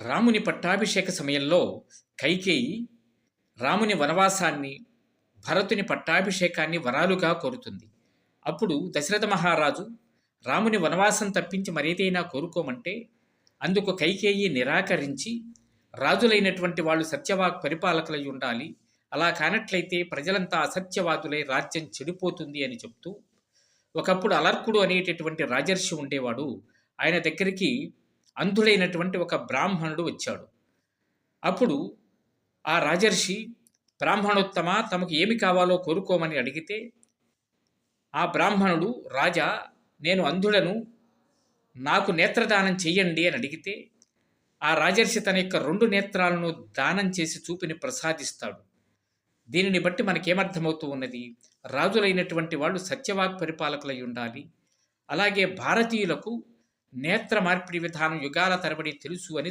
రాముని పట్టాభిషేక సమయంలో కైకేయి రాముని వనవాసాన్ని భరతుని పట్టాభిషేకాన్ని వరాలుగా కోరుతుంది. అప్పుడు దశరథ మహారాజు రాముని వనవాసం తప్పించి మరేదైనా కోరుకోమంటే అందుకు కైకేయి నిరాకరించి రాజులైనటువంటి వాళ్ళు సత్యవాక్ పరిపాలకులై ఉండాలి అలా కానట్లయితే ప్రజలంతా అసత్యవాదులై రాజ్యం చెడిపోతుంది అని చెప్తూ ఒకప్పుడు అలర్కుడు అనేటటువంటి రాజర్షి ఉండేవాడు. ఆయన దగ్గరికి అంధుడైనటువంటి ఒక బ్రాహ్మణుడు వచ్చాడు. అప్పుడు ఆ రాజర్షి బ్రాహ్మణోత్తమ తమకు ఏమి కావాలో కోరుకోమని అడిగితే ఆ బ్రాహ్మణుడు రాజా నేను అంధుడను నాకు నేత్రదానం చెయ్యండి అని అడిగితే ఆ రాజర్షి తన యొక్క రెండు నేత్రాలను దానం చేసి చూపిని ప్రసాదిస్తాడు. దీనిని బట్టి మనకేమర్థమవుతూ ఉన్నది రాజులైనటువంటి వాళ్ళు సత్యవాక్ పరిపాలకులై ఉండాలి. అలాగే భారతీయులకు నేత్ర మార్పిడి విధానం యుగాల తరబడి తెలుసు అని